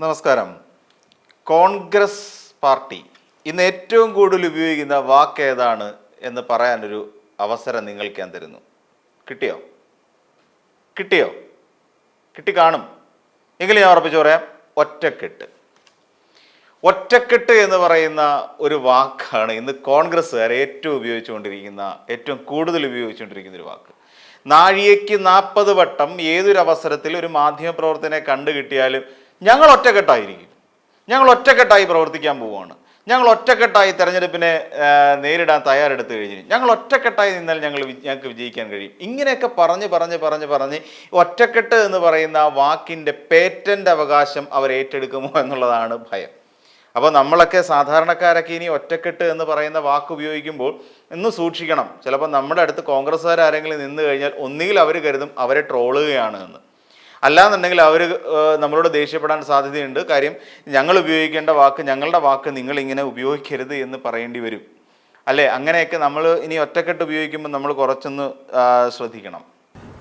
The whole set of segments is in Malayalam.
നമസ്കാരം. കോൺഗ്രസ് പാർട്ടി ഇന്ന് ഏറ്റവും കൂടുതൽ ഉപയോഗിക്കുന്ന വാക്ക് ഏതാണ് എന്ന് പറയാനൊരു അവസരം നിങ്ങൾക്ക് ഞാൻ തരുന്നു. കിട്ടിയോ? കിട്ടിയോ? കിട്ടി കാണും. എങ്കിലും ഞാൻ ഉറപ്പിച്ച് പറയാം ഒറ്റക്കെട്ട്. ഒറ്റക്കെട്ട് എന്ന് പറയുന്ന ഒരു വാക്കാണ് ഇന്ന് കോൺഗ്രസ്സുകാർ ഏറ്റവും ഉപയോഗിച്ചുകൊണ്ടിരിക്കുന്ന ഏറ്റവും കൂടുതൽ ഉപയോഗിച്ചുകൊണ്ടിരിക്കുന്ന ഒരു വാക്ക്. നാഴികയ്ക്ക് നാൽപ്പത് വട്ടം ഏതൊരു അവസരത്തിൽ ഒരു മാധ്യമപ്രവർത്തനെ കണ്ടു കിട്ടിയാലും ഞങ്ങൾ ഒറ്റക്കെട്ടായിരിക്കും. ഞങ്ങൾ ഒറ്റക്കെട്ടായി പ്രവർത്തിക്കാൻ പോവുകയാണ്. ഞങ്ങൾ ഒറ്റക്കെട്ടായി തെരഞ്ഞെടുപ്പിനെ നേരിടാൻ തയ്യാറെടുത്ത് കഴിഞ്ഞു ഞങ്ങൾ ഒറ്റക്കെട്ടായി നിന്നാൽ ഞങ്ങൾ ഞങ്ങൾക്ക് വിജയിക്കാൻ കഴിയും. ഇങ്ങനെയൊക്കെ പറഞ്ഞ് പറഞ്ഞ് പറഞ്ഞ് പറഞ്ഞ് ഒറ്റക്കെട്ട് എന്ന് പറയുന്ന ആ വാക്കിന്റെ പേറ്റന്റ് അവകാശം അവർ ഏറ്റെടുക്കുമോ എന്നുള്ളതാണ് ഭയം. അപ്പോൾ നമ്മളൊക്കെ സാധാരണക്കാരൊക്കെ ഇനി ഒറ്റക്കെട്ട് എന്ന് പറയുന്ന വാക്ക് ഉപയോഗിക്കുമ്പോൾ ഇന്ന് സൂക്ഷിക്കണം. ചിലപ്പോൾ നമ്മുടെ അടുത്ത് കോൺഗ്രസ്സുകാർ ആരെങ്കിലും നിന്ന് കഴിഞ്ഞാൽ ഒന്നുകിൽ അവർ കരുതും അവരെ ട്രോളുകയാണ് എന്ന്. അല്ലാന്നുണ്ടെങ്കിൽ അവർ നമ്മളോട് ദേഷ്യപ്പെടാൻ സാധ്യതയുണ്ട്. കാര്യം ഞങ്ങൾ ഉപയോഗിക്കേണ്ട വാക്ക് ഞങ്ങളുടെ വാക്ക് നിങ്ങൾ ഇങ്ങനെ ഉപയോഗിക്കരുത് എന്ന് പറയേണ്ടി വരും. അല്ലേ? അങ്ങനെയൊക്കെ നമ്മൾ ഇനി ഒറ്റക്കെട്ട് ഉപയോഗിക്കുമ്പോൾ നമ്മൾ കുറച്ചൊന്ന് ശ്രദ്ധിക്കണം.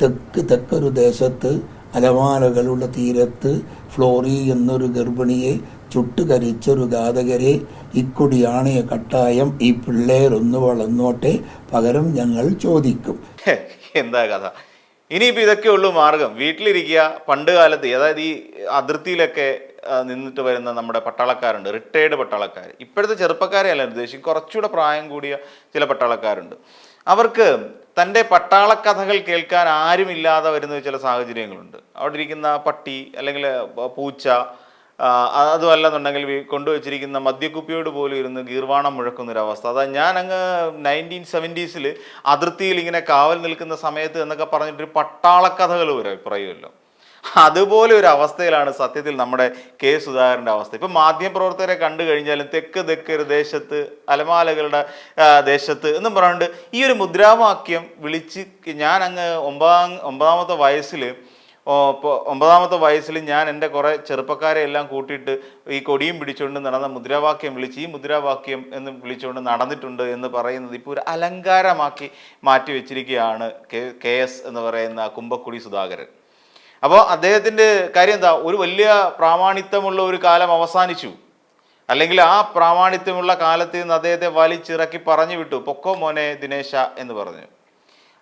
തെക്ക് തെക്കൊരു ദേശത്ത് അലമാലകളുടെ തീരത്ത് ഫ്ലോറി എന്നൊരു ഗർഭിണിയെ ചുട്ടുകരിച്ചൊരു ഘാതകരെ ഇക്കുടിയാണിയ കട്ടായം ഈ പിള്ളേരൊന്ന് വളർന്നോട്ടെ പകരം ഞങ്ങൾ ചോദിക്കും. എന്താ കഥ? ഇനിയിപ്പോൾ ഇതൊക്കെ ഉള്ളൂ മാർഗം. വീട്ടിലിരിക്കുക പണ്ട് കാലത്ത് അതായത് ഈ അതിർത്തിയിലൊക്കെ നിന്നിട്ട് വരുന്ന നമ്മുടെ പട്ടാളക്കാരുണ്ട് റിട്ടയേർഡ് പട്ടാളക്കാർ ഇപ്പോഴത്തെ ചെറുപ്പക്കാരെ അല്ല ഉദ്ദേശിക്കും കുറച്ചുകൂടെ പ്രായം കൂടിയ ചില പട്ടാളക്കാരുണ്ട്. അവർക്ക് തന്റെ പട്ടാള കഥകൾ കേൾക്കാൻ ആരുമില്ലാതെ വരുന്ന ചില സാഹചര്യങ്ങളുണ്ട്. അവിടെ ഇരിക്കുന്ന പട്ടി അല്ലെങ്കിൽ പൂച്ച അതുമല്ലെന്നുണ്ടെങ്കിൽ കൊണ്ടുവച്ചിരിക്കുന്ന മദ്യക്കുപ്പിയോട് പോലും ഇരുന്ന് ഗീർവാണം മുഴക്കുന്ന ഒരു അവസ്ഥ അതാ ഞാൻ അങ്ങ് നയന്റീൻ സെവന്റീസിൽ അതിർത്തിയിൽ ഇങ്ങനെ കാവൽ നിൽക്കുന്ന സമയത്ത് എന്നൊക്കെ പറഞ്ഞിട്ടൊരു പട്ടാളക്കഥകൾ വരെ പറയുമല്ലോ. അതുപോലെ ഒരു അവസ്ഥയിലാണ് സത്യത്തിൽ നമ്മുടെ കെ സുധാകരന്റെ അവസ്ഥ. ഇപ്പം മാധ്യമപ്രവർത്തകരെ കണ്ടു കഴിഞ്ഞാലും തെക്ക് തെക്ക് ഒരു ദേശത്ത് അലമാലകളുടെ ദേശത്ത് എന്നും പറഞ്ഞുകൊണ്ട് ഈ ഒരു മുദ്രാവാക്യം വിളിച്ച് ഞാൻ അങ്ങ് ഒമ്പതാം ഒമ്പതാമത്തെ വയസ്സിൽ ഒമ്പതാമത്തെ വയസ്സിൽ ഞാൻ എന്റെ കുറേ ചെറുപ്പക്കാരെ എല്ലാം കൂട്ടിയിട്ട് ഈ കൊടിയും പിടിച്ചുകൊണ്ട് നടന്ന മുദ്രാവാക്യം വിളിച്ച് ഈ മുദ്രാവാക്യം എന്ന് വിളിച്ചുകൊണ്ട് നടന്നിട്ടുണ്ട് എന്ന് പറയുന്നത് ഇപ്പോൾ ഒരു അലങ്കാരമാക്കി മാറ്റി വെച്ചിരിക്കുകയാണ് കെ കെ എസ് എന്ന് പറയുന്ന കുമ്പക്കുടി സുധാകരൻ. അപ്പോൾ അദ്ദേഹത്തിന്റെ കാര്യം എന്താ? ഒരു വലിയ പ്രാമാണിത്വമുള്ള ഒരു കാലം അവസാനിച്ചു. അല്ലെങ്കിൽ ആ പ്രാമാണിത്വമുള്ള കാലത്ത് നിന്ന് അദ്ദേഹത്തെ വലിച്ചിറക്കി പറഞ്ഞു വിട്ടു. പൊക്കോ മോനെ ദിനേശ എന്ന് പറഞ്ഞു.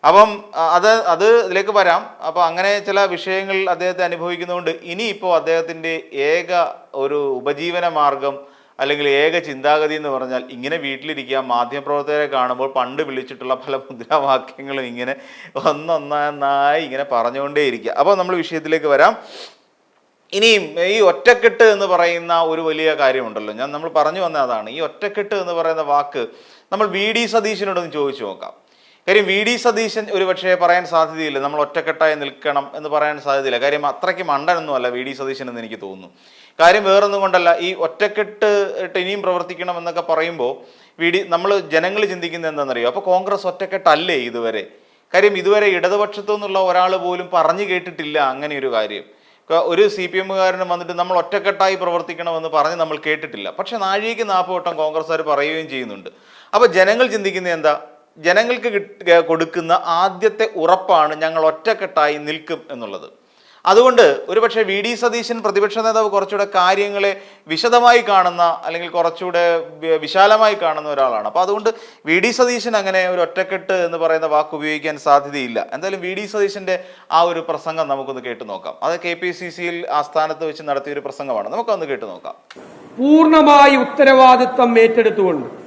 അപ്പം അത് അത് ഇതിലേക്ക് വരാം. അപ്പോൾ അങ്ങനെ ചില വിഷയങ്ങൾ അദ്ദേഹത്തെ അനുഭവിക്കുന്നതുകൊണ്ട് ഇനിയിപ്പോൾ അദ്ദേഹത്തിന്റെ ഏക ഒരു ഉപജീവന മാർഗം അല്ലെങ്കിൽ ഏക ചിന്താഗതി എന്ന് പറഞ്ഞാൽ ഇങ്ങനെ വീട്ടിലിരിക്കുക മാധ്യമപ്രവർത്തകരെ കാണുമ്പോൾ പണ്ട് വിളിച്ചിട്ടുള്ള പല മുദ്രാവാക്യങ്ങളും ഇങ്ങനെ ഒന്നൊന്നായി ഇങ്ങനെ പറഞ്ഞുകൊണ്ടേയിരിക്കുക. അപ്പോൾ നമ്മൾ വിഷയത്തിലേക്ക് വരാം. ഇനിയും ഈ ഒറ്റക്കെട്ട് എന്ന് പറയുന്ന ഒരു വലിയ കാര്യമുണ്ടല്ലോ. ഞാൻ നമ്മൾ പറഞ്ഞു വന്ന അതാണ്. ഈ ഒറ്റക്കെട്ട് എന്ന് പറയുന്ന വാക്ക് നമ്മൾ വി ഡി സതീശനോടൊന്ന് ചോദിച്ചു നോക്കാം. കാര്യം വി ഡി സതീശൻ ഒരു പക്ഷേ പറയാൻ സാധ്യതയില്ല. നമ്മൾ ഒറ്റക്കെട്ടായി നിൽക്കണം എന്ന് പറയാൻ സാധ്യതയില്ല. കാര്യം അത്രയ്ക്ക് മണ്ടനൊന്നും അല്ല വി ഡി സതീശൻ എന്ന് എനിക്ക് തോന്നുന്നു. കാര്യം വേറൊന്നും കൊണ്ടല്ല ഈ ഒറ്റക്കെട്ട് ഇനിയും പ്രവർത്തിക്കണം എന്നൊക്കെ പറയുമ്പോൾ വി ഡി നമ്മൾ ജനങ്ങൾ ചിന്തിക്കുന്നത് എന്താണെന്നറിയോ? അപ്പോൾ കോൺഗ്രസ് ഒറ്റക്കെട്ടല്ലേ ഇതുവരെ? കാര്യം ഇതുവരെ ഇടതുപക്ഷത്തു നിന്നുള്ള ഒരാൾ പോലും പറഞ്ഞു കേട്ടിട്ടില്ല അങ്ങനെ ഒരു കാര്യം ഒരു സി പി എമ്മുകാരനും വന്നിട്ട് നമ്മൾ ഒറ്റക്കെട്ടായി പ്രവർത്തിക്കണമെന്ന് പറഞ്ഞ് നമ്മൾ കേട്ടിട്ടില്ല. പക്ഷെ നാഴികയ്ക്ക് നാൽപ്പ് വട്ടം കോൺഗ്രസ്സുകാർ പറയുകയും ചെയ്യുന്നുണ്ട്. അപ്പോൾ ജനങ്ങൾ ചിന്തിക്കുന്നത് എന്താ? ജനങ്ങൾക്ക് കൊടുക്കുന്ന ആദ്യത്തെ ഉറപ്പാണ് ഞങ്ങൾ ഒറ്റക്കെട്ടായി നിൽക്കും എന്നുള്ളത്. അതുകൊണ്ട് ഒരുപക്ഷെ വി ഡി സതീശൻ പ്രതിപക്ഷ നേതാവ് കുറച്ചുകൂടെ കാര്യങ്ങളെ വിശദമായി കാണുന്ന അല്ലെങ്കിൽ കുറച്ചുകൂടെ വിശാലമായി കാണുന്ന ഒരാളാണ്. അപ്പോൾ അതുകൊണ്ട് വി ഡി സതീശൻ അങ്ങനെ ഒരു ഒറ്റക്കെട്ട് എന്ന് പറയുന്ന വാക്ക് ഉപയോഗിക്കാൻ സാധ്യതയില്ല. എന്തായാലും വി ഡി സതീശന്റെ ആ ഒരു പ്രസംഗം നമുക്കൊന്ന് കേട്ടു നോക്കാം. അത് കെ പി സി സിയിൽ ആസ്ഥാനത്ത് വെച്ച് നടത്തിയ ഒരു പ്രസംഗമാണ്. നമുക്കൊന്ന് കേട്ടു നോക്കാം. പൂർണമായി ഉത്തരവാദിത്വം ഏറ്റെടുത്തുകൊണ്ട്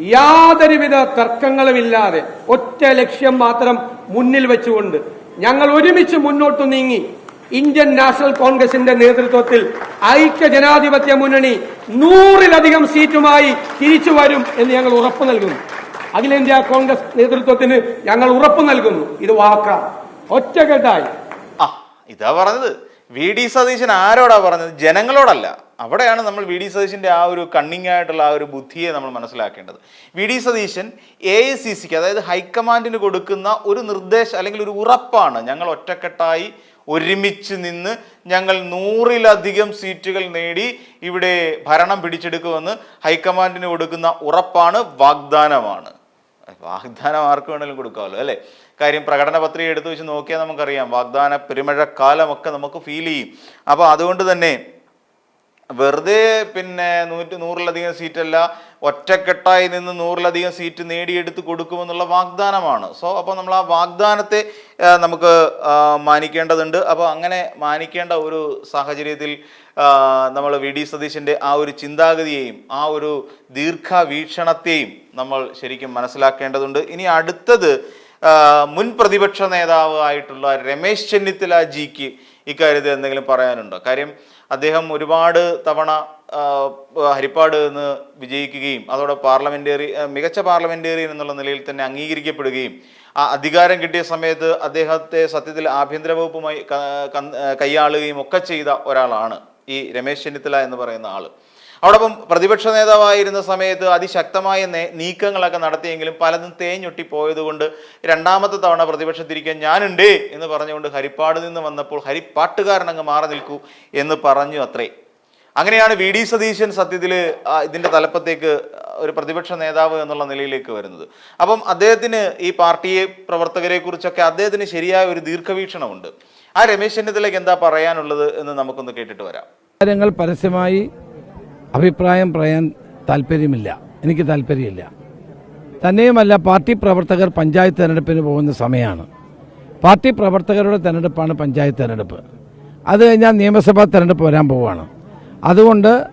യാതൊരുവിധ തർക്കങ്ങളുമില്ലാതെ ഒറ്റ ലക്ഷ്യം മാത്രം മുന്നിൽ വെച്ചുകൊണ്ട് ഞങ്ങൾ ഒരുമിച്ച് മുന്നോട്ട് നീങ്ങി. ഇന്ത്യൻ നാഷണൽ കോൺഗ്രസിന്റെ നേതൃത്വത്തിൽ ഐക്യ ജനാധിപത്യ മുന്നണി നൂറിലധികം സീറ്റുമായി തിരിച്ചു വരും എന്ന് ഞങ്ങൾ ഉറപ്പു നൽകുന്നു. അഖിലേന്ത്യാ കോൺഗ്രസ് നേതൃത്വത്തിന് ഞങ്ങൾ ഉറപ്പു നൽകുന്നു. ഇത് വാക്കാണ് ഒറ്റക്കെട്ടായി. ആ ഇതാ പറഞ്ഞത്. വി. ഡി. സതീശൻ ആരോടാ പറഞ്ഞത്? ജനങ്ങളോടല്ല. അവിടെയാണ് നമ്മൾ വി ഡി സതീശന്റെ ആ ഒരു കണ്ണിങ് ആയിട്ടുള്ള ആ ഒരു ബുദ്ധിയെ നമ്മൾ മനസ്സിലാക്കേണ്ടത്. V D Satheesan A I C സിക്ക് അതായത് ഹൈക്കമാൻഡിന് കൊടുക്കുന്ന ഒരു നിർദ്ദേശം അല്ലെങ്കിൽ ഒരു ഉറപ്പാണ് ഞങ്ങൾ ഒറ്റക്കെട്ടായി ഒരുമിച്ച് നിന്ന് ഞങ്ങൾ നൂറിലധികം സീറ്റുകൾ നേടി ഇവിടെ ഭരണം പിടിച്ചെടുക്കുമെന്ന് ഹൈക്കമാൻഡിന് കൊടുക്കുന്ന ഉറപ്പാണ് വാഗ്ദാനമാണ്. വാഗ്ദാനം ആർക്ക് വേണമെങ്കിലും കൊടുക്കാമല്ലോ അല്ലേ? കാര്യം പ്രകടന പത്രിക എടുത്തു വെച്ച് നോക്കിയാൽ നമുക്കറിയാം വാഗ്ദാന പെരുമഴക്കാലമൊക്കെ നമുക്ക് ഫീൽ ചെയ്യും. അപ്പോൾ അതുകൊണ്ട് തന്നെ വെറുതെ പിന്നെ നൂറ്റി നൂറിലധികം സീറ്റല്ല ഒറ്റക്കെട്ടായി നിന്ന് നൂറിലധികം സീറ്റ് നേടിയെടുത്ത് കൊടുക്കുമെന്നുള്ള വാഗ്ദാനമാണ്. സോ അപ്പോൾ നമ്മൾ ആ വാഗ്ദാനത്തെ നമുക്ക് മാനിക്കേണ്ടതുണ്ട്. അപ്പോൾ അങ്ങനെ മാനിക്കേണ്ട ഒരു സാഹചര്യത്തിൽ നമ്മൾ വി ഡി സതീശന്റെ ആ ഒരു ചിന്താഗതിയെയും ആ ഒരു ദീർഘവീക്ഷണത്തെയും നമ്മൾ ശരിക്കും മനസ്സിലാക്കേണ്ടതുണ്ട്. ഇനി അടുത്തത് മുൻ പ്രതിപക്ഷ നേതാവ് ആയിട്ടുള്ള രമേശ് ചെന്നിത്തല ജിക്ക് ഇക്കാര്യത്തിൽ എന്തെങ്കിലും പറയാനുണ്ടോ? കാര്യം അദ്ദേഹം ഒരുപാട് തവണ ഹരിപ്പാട് നിന്ന് വിജയിക്കുകയും അതോടെ പാർലമെന്ററി മികച്ച പാർലമെന്റേറിയൻ എന്നുള്ള നിലയിൽ തന്നെ അംഗീകരിക്കപ്പെടുകയും ആ അധികാരം കിട്ടിയ സമയത്ത് അദ്ദേഹത്തെ സത്യത്തിൽ ആഭ്യന്തര വകുപ്പുമായി കൈയാളുകയും ഒക്കെ ചെയ്ത ഒരാളാണ് ഈ രമേശ് ചെന്നിത്തല എന്ന് പറയുന്ന ആൾ. അതോടൊപ്പം പ്രതിപക്ഷ നേതാവായിരുന്ന സമയത്ത് അതിശക്തമായ നീക്കങ്ങളൊക്കെ നടത്തിയെങ്കിലും പലതും തേഞ്ഞൊട്ടി പോയതുകൊണ്ട് രണ്ടാമത്തെ തവണ പ്രതിപക്ഷത്തിരിക്കാൻ ഞാനുണ്ട് എന്ന് പറഞ്ഞുകൊണ്ട് ഹരിപ്പാട് നിന്ന് വന്നപ്പോൾ ഹരിപ്പാട്ടുകാരൻ അങ്ങ് മാറി നിൽക്കൂ എന്ന് പറഞ്ഞു അത്രേ. അങ്ങനെയാണ് വി ഡി സതീശൻ സത്യത്തിൽ ഇതിന്റെ തലപ്പത്തേക്ക് ഒരു പ്രതിപക്ഷ നേതാവ് എന്നുള്ള നിലയിലേക്ക് വരുന്നത്. അപ്പം അദ്ദേഹത്തിന് ഈ പാർട്ടിയെ പ്രവർത്തകരെ കുറിച്ചൊക്കെ അദ്ദേഹത്തിന് ശരിയായ ഒരു ദീർഘവീക്ഷണമുണ്ട്. ആ രമേശ് ചെന്നിത്തലയ്ക്ക് എന്താ പറയാനുള്ളത് എന്ന് നമുക്കൊന്ന് കേട്ടിട്ട് വരാം. കാര്യങ്ങൾ പരസ്യമായി അഭിപ്രായം പറയാൻ താല്പര്യമില്ല. എനിക്ക് താല്പര്യമില്ല. തന്നെയുമല്ല പാർട്ടി പ്രവർത്തകർ പഞ്ചായത്ത് തിരഞ്ഞെടുപ്പിന് പോകുന്ന സമയമാണ് പാർട്ടി പ്രവർത്തകരുടെ തിരഞ്ഞെടുപ്പാണ് പഞ്ചായത്ത് തിരഞ്ഞെടുപ്പ്. അത് കഴിഞ്ഞാൽ നിയമസഭാ തെരഞ്ഞെടുപ്പ് വരാൻ പോവുകയാണ്. അതുകൊണ്ട്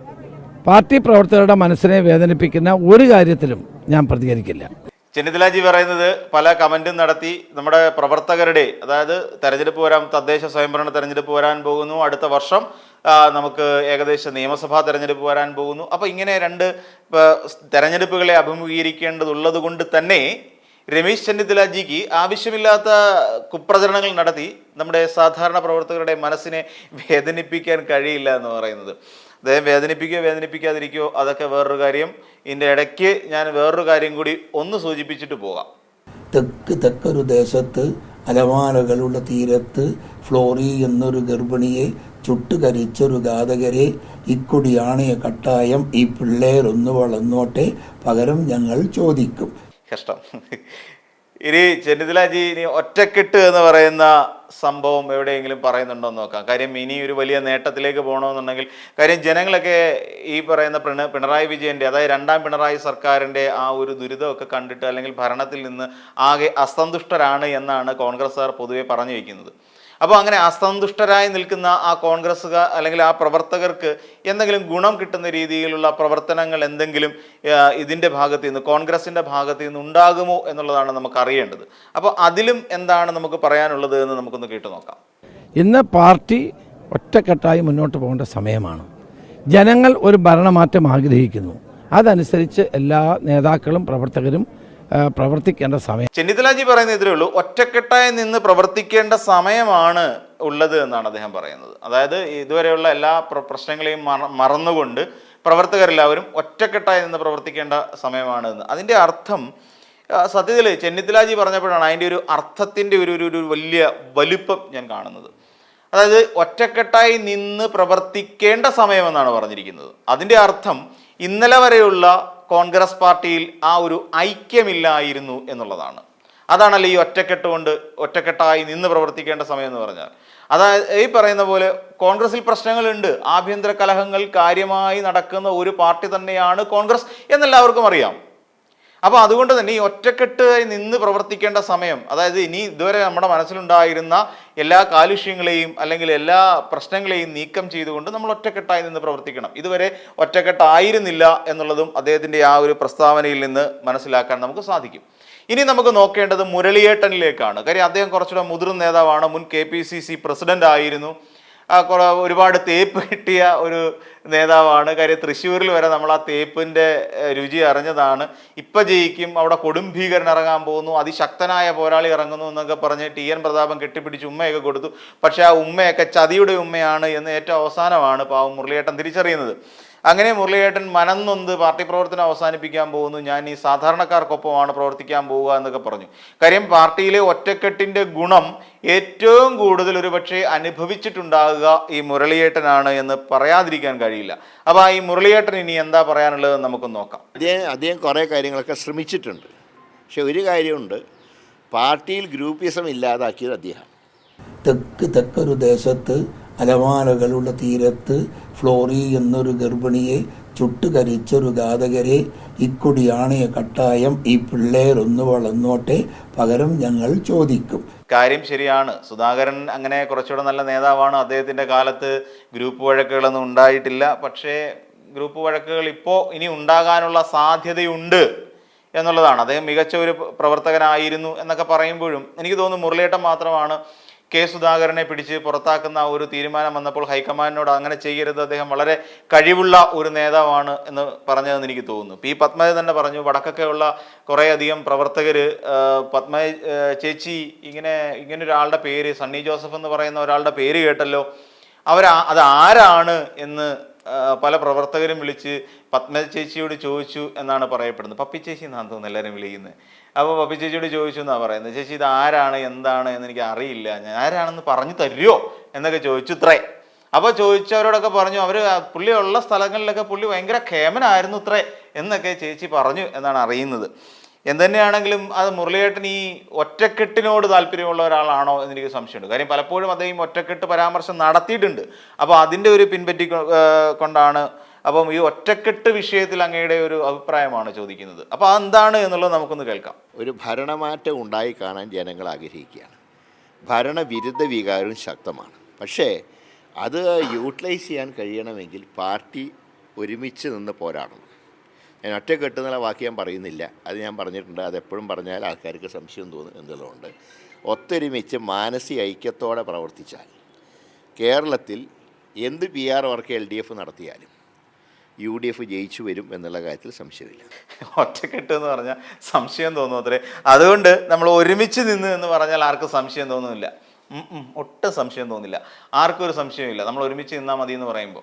പാർട്ടി പ്രവർത്തകരുടെ മനസ്സിനെ വേദനിപ്പിക്കുന്ന ഒരു കാര്യത്തിലും ഞാൻ പ്രതികരിക്കില്ല. ചെന്നിത്തലാജി പറയുന്നത് പല കമന്റും നടത്തി നമ്മുടെ പ്രവർത്തകരുടെ അതായത് തെരഞ്ഞെടുപ്പ് വരാൻ തദ്ദേശ സ്വയംഭരണ തെരഞ്ഞെടുപ്പ് വരാൻ പോകുന്നു. അടുത്ത വർഷം നമുക്ക് ഏകദേശം നിയമസഭാ തെരഞ്ഞെടുപ്പ് വരാൻ പോകുന്നു. അപ്പോൾ ഇങ്ങനെ രണ്ട് തെരഞ്ഞെടുപ്പുകളെ അഭിമുഖീകരിക്കേണ്ടതുള്ളത് കൊണ്ട് തന്നെ രമേശ് ചെന്നിത്തലാജിക്ക് ആവശ്യമില്ലാത്ത കുപ്രചരണങ്ങൾ നടത്തി നമ്മുടെ സാധാരണ പ്രവർത്തകരുടെ മനസ്സിനെ വേദനിപ്പിക്കാൻ കഴിയില്ല എന്ന് പറയുന്നത്. അദ്ദേഹം വേദനിപ്പിക്കുകയോ വേദനിപ്പിക്കാതിരിക്കുകയോ അതൊക്കെ വേറൊരു കാര്യം. ഇതിന്റെ ഇടയ്ക്ക് ഞാൻ വേറൊരു കാര്യം കൂടി ഒന്ന് സൂചിപ്പിച്ചിട്ട് പോകാം. തെക്ക് തെക്കൊരു ദേശത്ത് അലമാലകളുടെ തീരത്ത് ഫ്ലോറി എന്നൊരു ഗർഭിണിയെ ചുട്ടുകരിച്ചൊരു ഘാതകരെ ഇക്കുടിയാണിയ കട്ടായം ഈ പിള്ളേരൊന്ന് വളർന്നോട്ടെ പകരം ഞങ്ങൾ ചോദിക്കും. കഷ്ടം. ഇനി ചെന്നിത്തലാജി ഇനി ഒറ്റക്കെട്ട് എന്ന് പറയുന്ന സംഭവം എവിടെയെങ്കിലും പറയുന്നുണ്ടോ എന്ന് നോക്കാം. കാര്യം ഇനി ഒരു വലിയ നേട്ടത്തിലേക്ക് പോകണമെന്നുണ്ടെങ്കിൽ കാര്യം ജനങ്ങളൊക്കെ ഈ പറയുന്ന പിണ പിണറായി വിജയന്റെ അതായത് രണ്ടാം പിണറായി സർക്കാരിന്റെ ആ ഒരു ദുരിതമൊക്കെ കണ്ടിട്ട് അല്ലെങ്കിൽ ഭരണത്തിൽ നിന്ന് ആകെ അസന്തുഷ്ടരാണ് എന്നാണ് കോൺഗ്രസ്സുകാർ പൊതുവെ പറഞ്ഞു വയ്ക്കുന്നത്. അപ്പോൾ അങ്ങനെ അസന്തുഷ്ടരായി നിൽക്കുന്ന ആ കോൺഗ്രസ്സുകാർ അല്ലെങ്കിൽ ആ പ്രവർത്തകർക്ക് എന്തെങ്കിലും ഗുണം കിട്ടുന്ന രീതിയിലുള്ള പ്രവർത്തനങ്ങൾ എന്തെങ്കിലും ഇതിന്റെ ഭാഗത്ത് നിന്ന് കോൺഗ്രസിന്റെ ഭാഗത്തു നിന്ന് ഉണ്ടാകുമോ എന്നുള്ളതാണ് നമുക്ക് അറിയേണ്ടത്. അപ്പോൾ അതിലും എന്താണ് നമുക്ക് പറയാനുള്ളത് എന്ന് നമുക്കൊന്ന് കേട്ടു നോക്കാം. ഇന്ന് പാർട്ടി ഒറ്റക്കെട്ടായി മുന്നോട്ട് പോകേണ്ട സമയമാണ്. ജനങ്ങൾ ഒരു ഭരണമാറ്റം ആഗ്രഹിക്കുന്നു. അതനുസരിച്ച് എല്ലാ നേതാക്കളും പ്രവർത്തകരും പ്രവർത്തിക്കേണ്ട സമയം. ചെന്നിത്തലാജി പറയുന്ന ഇതിലേ ഉള്ളൂ. ഒറ്റക്കെട്ടായി നിന്ന് പ്രവർത്തിക്കേണ്ട സമയമാണ് ഉള്ളത് എന്നാണ് അദ്ദേഹം പറയുന്നത്. അതായത് ഇതുവരെയുള്ള എല്ലാ പ്രശ്നങ്ങളെയും മറന്നുകൊണ്ട് പ്രവർത്തകരെല്ലാവരും ഒറ്റക്കെട്ടായി നിന്ന് പ്രവർത്തിക്കേണ്ട സമയമാണ് എന്ന്. അതിന്റെ അർത്ഥം സത്യത്തിൽ ചെന്നിത്തലാജി പറഞ്ഞപ്പോഴാണ് അതിന്റെ ഒരു അർത്ഥത്തിന്റെ ഒരു ഒരു വലിയ വലിപ്പം ഞാൻ കാണുന്നത്. അതായത് ഒറ്റക്കെട്ടായി നിന്ന് പ്രവർത്തിക്കേണ്ട സമയമെന്നാണ് പറഞ്ഞിരിക്കുന്നത്. അതിന്റെ അർത്ഥം ഇന്നലെ വരെയുള്ള കോൺഗ്രസ് പാർട്ടിയിൽ ആ ഒരു ഐക്യമില്ലായിരുന്നു എന്നുള്ളതാണ്. അതാണല്ലോ ഈ ഒറ്റക്കെട്ട് കൊണ്ട് ഒറ്റക്കെട്ടായി നിന്ന് പ്രവർത്തിക്കേണ്ട സമയം എന്ന് പറഞ്ഞാൽ. അതായത് ഈ പറയുന്ന പോലെ കോൺഗ്രസിൽ പ്രശ്നങ്ങളുണ്ട്. ആഭ്യന്തര കലഹങ്ങൾ കാര്യമായി നടക്കുന്ന ഒരു പാർട്ടി തന്നെയാണ് കോൺഗ്രസ് എന്നെല്ലാവർക്കും അറിയാം. അപ്പോൾ അതുകൊണ്ട് തന്നെ ഈ ഒറ്റക്കെട്ടായി നിന്ന് പ്രവർത്തിക്കേണ്ട സമയം അതായത് ഇനി ഇതുവരെ നമ്മുടെ മനസ്സിലുണ്ടായിരുന്ന എല്ലാ കാലുഷ്യങ്ങളെയും അല്ലെങ്കിൽ എല്ലാ പ്രശ്നങ്ങളെയും നീക്കം ചെയ്തുകൊണ്ട് നമ്മൾ ഒറ്റക്കെട്ടായി നിന്ന് പ്രവർത്തിക്കണം. ഇതുവരെ ഒറ്റക്കെട്ടായിരുന്നില്ല എന്നുള്ളതും അദ്ദേഹത്തിന്റെ ആ ഒരു പ്രസ്താവനയിൽ നിന്ന് മനസ്സിലാക്കാൻ നമുക്ക് സാധിക്കും. ഇനി നമുക്ക് നോക്കേണ്ടത് മുരളിയേട്ടനിലേക്കാണ്. കാര്യം അദ്ദേഹം കുറച്ചുകൂടെ മുതിർന്ന നേതാവാണ്. മുൻ K P C C president ആയിരുന്നു. ഒരുപാട് തേപ്പ് കിട്ടിയ ഒരു നേതാവാണ്. കാര്യം തൃശ്ശൂരിൽ വരെ നമ്മൾ ആ തേപ്പിന്റെ രുചി അറിഞ്ഞതാണ്. ഇപ്പം ജയിക്കും അവിടെ കൊടും ഭീകരൻ ഇറങ്ങാൻ പോകുന്നു അതിശക്തനായ പോരാളി ഇറങ്ങുന്നു എന്നൊക്കെ പറഞ്ഞ് ടി എൻ പ്രതാപൻ കെട്ടിപ്പിടിച്ച് ഉമ്മയൊക്കെ കൊടുത്തു. പക്ഷേ ആ ഉമ്മയൊക്കെ ചതിയുടെ ഉമ്മയാണ് എന്ന് ഏറ്റവും അവസാനമാണ് പാവം മുരളിയേട്ടൻ തിരിച്ചറിയുന്നത്. അങ്ങനെ മുരളിയേട്ടൻ മനംനൊന്ത് പാർട്ടി പ്രവർത്തനം അവസാനിപ്പിക്കാൻ പോകുന്നു. ഞാൻ ഈ സാധാരണക്കാർക്കൊപ്പമാണ് പ്രവർത്തിക്കാൻ പോവുക എന്നൊക്കെ പറഞ്ഞു. കാര്യം പാർട്ടിയിലെ ഒറ്റക്കെട്ടിന്റെ ഗുണം ഏറ്റവും കൂടുതൽ ഒരുപക്ഷെ അനുഭവിച്ചിട്ടുണ്ടാകുക ഈ മുരളിയേട്ടനാണ് എന്ന് പറയാതിരിക്കാൻ കഴിയില്ല. അപ്പോൾ ആ ഈ മുരളിയേട്ടൻ ഇനി എന്താ പറയാനുള്ളത് നമുക്ക് നോക്കാം. അദ്ദേഹം അദ്ദേഹം കുറേ കാര്യങ്ങളൊക്കെ ശ്രമിച്ചിട്ടുണ്ട്. പക്ഷെ ഒരു കാര്യമുണ്ട്. പാർട്ടിയിൽ ഗ്രൂപ്പിസം ഇല്ലാതാക്കിയത് അദ്ദേഹം. തെക്ക് തെക്കൊരു ദേശത്ത് അലമാലകളുടെ തീരത്ത് ഫ്ലോറി എന്നൊരു ഗർഭിണിയെ ചുട്ടുകരിച്ചൊരു ഘാതകരെ ഇക്കുടിയാണിയ കട്ടായം ഈ പിള്ളേരൊന്ന് വളർന്നോട്ടെ പകരം ഞങ്ങൾ ചോദിക്കും. കാര്യം ശരിയാണ്. സുധാകരൻ അങ്ങനെ കുറച്ചുകൂടെ നല്ല നേതാവാണ്. അദ്ദേഹത്തിന്റെ കാലത്ത് ഗ്രൂപ്പ് വഴക്കുകളൊന്നും ഉണ്ടായിട്ടില്ല. പക്ഷേ ഗ്രൂപ്പ് വഴക്കുകൾ ഇപ്പോൾ ഇനി ഉണ്ടാകാനുള്ള സാധ്യതയുണ്ട് എന്നുള്ളതാണ്. അദ്ദേഹം മികച്ച ഒരു പ്രവർത്തകനായിരുന്നു എന്നൊക്കെ പറയുമ്പോഴും എനിക്ക് തോന്നുന്നു മുരളിയേട്ടൻ മാത്രമാണ് കെ സുധാകരനെ പിടിച്ച് പുറത്താക്കുന്ന ഒരു തീരുമാനം വന്നപ്പോൾ ഹൈക്കമാൻഡിനോട് അങ്ങനെ ചെയ്യരുത് അദ്ദേഹം വളരെ കഴിവുള്ള ഒരു നേതാവാണ് എന്ന് പറഞ്ഞതെന്ന് എനിക്ക് തോന്നുന്നു. പി പത്മജ തന്നെ പറഞ്ഞു വടക്കൊക്കെയുള്ള കുറേയധികം പ്രവർത്തകർ പത്മ ചേച്ചി ഇങ്ങനെ ഇങ്ങനെ ഒരാളുടെ പേര് സണ്ണി ജോസഫ് എന്ന് പറയുന്ന ഒരാളുടെ പേര് കേട്ടല്ലോ. അവർ അത് ആരാണ് എന്ന് പല പ്രവർത്തകരും വിളിച്ച് പത്മ ചേച്ചിയോട് ചോദിച്ചു എന്നാണ് പറയപ്പെടുന്നത്. പപ്പി ചേച്ചി എന്നാണ് തോന്നുന്നു എല്ലാവരും വിളിക്കുന്നത്. അപ്പോൾ പപ്പി ചേച്ചിയോട് ചോദിച്ചു എന്നാണ് പറയുന്നത്? ചേച്ചി ഇത് ആരാണ്? എന്താണ്? എന്ന് എനിക്ക് അറിയില്ല. ഞാൻ ആരാണെന്ന് പറഞ്ഞു തരുമോ എന്നൊക്കെ ചോദിച്ചു ഇത്രേ അപ്പോൾ ചോദിച്ചവരോടൊക്കെ പറഞ്ഞു അവർ പുള്ളി ഉള്ള സ്ഥലങ്ങളിലൊക്കെ പുള്ളി ഭയങ്കര ഖേമനായിരുന്നു ഇത്രേ എന്നൊക്കെ ചേച്ചി പറഞ്ഞു എന്നാണ് അറിയുന്നത്. എന്തുതന്നെയാണെങ്കിലും അത് മുരളിയേട്ടൻ ഈ ഒറ്റക്കെട്ടിനോട് താല്പര്യമുള്ള ഒരാളാണോ എന്നെനിക്ക് സംശയമുണ്ട്. കാര്യം പലപ്പോഴും അദ്ദേഹം ഒറ്റക്കെട്ട് പരാമർശം നടത്തിയിട്ടുണ്ട്. അപ്പോൾ അതിന്റെ ഒരു പിൻപറ്റി കൊണ്ടാണ് അപ്പം ഈ ഒറ്റക്കെട്ട് വിഷയത്തിൽ അങ്ങയുടെ ഒരു അഭിപ്രായമാണ് ചോദിക്കുന്നത്. അപ്പോൾ അതെന്താണ് എന്നുള്ളത് നമുക്കൊന്ന് കേൾക്കാം. ഒരു ഭരണമാറ്റം ഉണ്ടായി കാണാൻ ജനങ്ങൾ ആഗ്രഹിക്കുകയാണ്. ഭരണവിരുദ്ധ വികാരവും ശക്തമാണ്. പക്ഷേ അത് യൂട്ടിലൈസ് ചെയ്യാൻ കഴിയണമെങ്കിൽ പാർട്ടി ഒരുമിച്ച് നിന്ന് പോരാടണം. ഞാൻ ഒറ്റക്കെട്ട് എന്നുള്ള വാക്ക് ഞാൻ പറയുന്നില്ല. അത് ഞാൻ പറഞ്ഞിട്ടുണ്ട്. അതെപ്പോഴും പറഞ്ഞാൽ ആൾക്കാർക്ക് സംശയം തോന്നും എന്നുള്ളതുകൊണ്ട്. ഒത്തൊരുമിച്ച് മാനസിക ഐക്യത്തോടെ പ്രവർത്തിച്ചാൽ കേരളത്തിൽ എന്ത് P R work L D F നടത്തിയാലും യു ഡി എഫ് ജയിച്ചു വരും എന്നുള്ള കാര്യത്തിൽ സംശയമില്ല. ഒറ്റക്കെട്ട് എന്ന് പറഞ്ഞാൽ സംശയം തോന്നും അത്രേ. അതുകൊണ്ട് നമ്മൾ ഒരുമിച്ച് നിന്ന് എന്ന് പറഞ്ഞാൽ ആർക്കും സംശയം തോന്നുന്നില്ല. ഒട്ടും സംശയം തോന്നില്ല. ആർക്കും ഒരു സംശയമില്ല നമ്മൾ ഒരുമിച്ച് നിന്നാൽ മതി എന്ന് പറയുമ്പോൾ.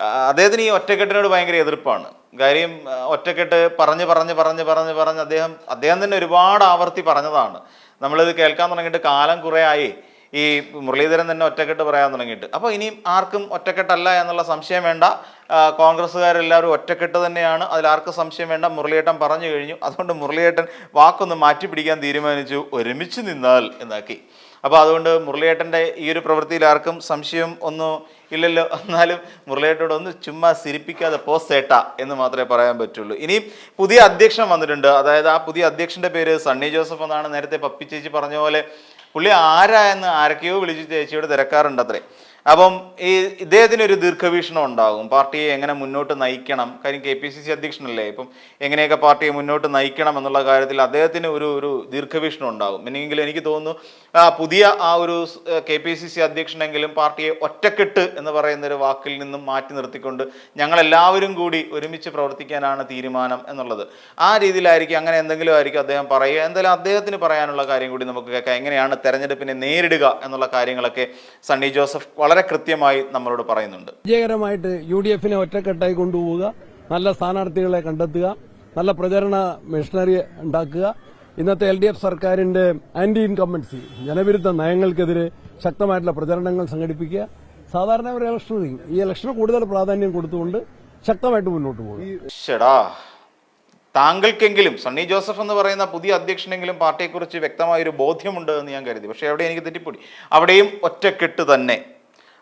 അദ്ദേഹത്തിന് ഈ ഒറ്റക്കെട്ടിനോട് ഭയങ്കര എതിർപ്പാണ്. കാര്യം ഒറ്റക്കെട്ട് പറഞ്ഞ് പറഞ്ഞ് പറഞ്ഞ് പറഞ്ഞ് പറഞ്ഞ് അദ്ദേഹം അദ്ദേഹം തന്നെ ഒരുപാട് ആവർത്തി പറഞ്ഞതാണ്. നമ്മളിത് കേൾക്കാൻ തുടങ്ങിയിട്ട് കാലം കുറേ ആയി. ഈ മുരളീധരൻ തന്നെ ഒറ്റക്കെട്ട് പറയാൻ തുടങ്ങിയിട്ട്. അപ്പോൾ ഇനിയും ആർക്കും ഒറ്റക്കെട്ടല്ല എന്നുള്ള സംശയം വേണ്ട. കോൺഗ്രസ്സുകാരെല്ലാവരും ഒറ്റക്കെട്ട് തന്നെയാണ്. അതിൽ ആർക്കും സംശയം വേണ്ട. മുരളിയേട്ടൻ പറഞ്ഞു കഴിഞ്ഞു. അതുകൊണ്ട് മുരളിയേട്ടൻ വാക്കൊന്ന് മാറ്റി പിടിക്കാൻ തീരുമാനിച്ചു. ഒരുമിച്ച് നിന്നാൽ എന്നാക്കി. അപ്പോൾ അതുകൊണ്ട് മുരളിയേട്ടന്റെ ഈ ഒരു പ്രവൃത്തിയിൽ ആർക്കും സംശയം ഒന്നും ഇല്ലല്ലോ. എന്നാലും മുരളിയേട്ടനോട് ഒന്ന് ചുമ്മാ സിരിപ്പിക്കാതെ പോസേട്ട എന്ന് മാത്രമേ പറയാൻ പറ്റുള്ളൂ. ഇനി പുതിയ അധ്യക്ഷൻ വന്നിട്ടുണ്ട്. അതായത് ആ പുതിയ അധ്യക്ഷന്റെ പേര് സണ്ണി ജോസഫ് എന്നാണ് നേരത്തെ പപ്പി ചേച്ചി പറഞ്ഞ പോലെ പുള്ളി ആരാ എന്ന് ആരൊക്കെയോ വിളിച്ച് ചേച്ചിയോട് തിരക്കാറുണ്ട് അത്രേ. അപ്പം ഈ ഇദ്ദേഹത്തിന് ഒരു ദീർഘവീക്ഷണം ഉണ്ടാകും. പാർട്ടിയെ എങ്ങനെ മുന്നോട്ട് നയിക്കണം? കാര്യം കെ പി സി സി അധ്യക്ഷനല്ലേ? ഇപ്പം എങ്ങനെയൊക്കെ പാർട്ടിയെ മുന്നോട്ട് നയിക്കണം എന്നുള്ള കാര്യത്തിൽ അദ്ദേഹത്തിന് ഒരു ഒരു ദീർഘവീക്ഷണം ഉണ്ടാകും. ഇല്ലെങ്കിൽ എനിക്ക് തോന്നുന്നു ആ പുതിയ ആ ഒരു കെ പി സി സി അധ്യക്ഷനെങ്കിലും പാർട്ടിയെ ഒറ്റക്കെട്ട് എന്ന് പറയുന്ന ഒരു വാക്കിൽ നിന്നും മാറ്റി നിർത്തിക്കൊണ്ട് ഞങ്ങളെല്ലാവരും കൂടി ഒരുമിച്ച് പ്രവർത്തിക്കാനാണ് തീരുമാനം എന്നുള്ളത്. ആ രീതിയിലായിരിക്കും അങ്ങനെ എന്തെങ്കിലും ആയിരിക്കും അദ്ദേഹം പറയുക. എന്തായാലും അദ്ദേഹത്തിന് പറയാനുള്ള കാര്യം കൂടി നമുക്ക് കേൾക്കാം. എങ്ങനെയാണ് തെരഞ്ഞെടുപ്പിനെ നേരിടുക എന്നുള്ള കാര്യങ്ങളൊക്കെ സണ്ണി ജോസഫ് വളരെ കൃത്യമായി നമ്മളോട് പറയുന്നുണ്ട്. വിജയകരമായിട്ട് യു ഡി എഫിനെ ഒറ്റക്കെട്ടായി കൊണ്ടുപോവുക നല്ല സ്ഥാനാർത്ഥികളെ കണ്ടെത്തുക നല്ല പ്രചരണ മെഷീനറി ഉണ്ടാക്കുക. ഇന്നത്തെ എൽ ഡി എഫ് സർക്കാരിന്റെ ആന്റി ഇൻകമ്പൻസി ജനവിരുദ്ധ നയങ്ങൾക്കെതിരെ ശക്തമായിട്ടുള്ള പ്രചരണങ്ങൾ സംഘടിപ്പിക്കുക. സാധാരണ ഒരു ഇലക്ഷൻ ഈ ഇലക്ഷന് കൂടുതൽ പ്രാധാന്യം കൊടുത്തുകൊണ്ട് ശക്തമായിട്ട് മുന്നോട്ട് പോകും താങ്കൾക്കെങ്കിലും സണ്ണി ജോസഫ് എന്ന് പറയുന്ന പുതിയ അധ്യക്ഷനെങ്കിലും പാർട്ടിയെക്കുറിച്ച് വ്യക്തമായ ഒരു ബോധ്യമുണ്ട് എന്ന് ഞാൻ കരുതി. പക്ഷേ അവിടെ എനിക്ക് തെറ്റിപ്പോയി. അവിടെയും ഒറ്റക്കെട്ട് തന്നെ.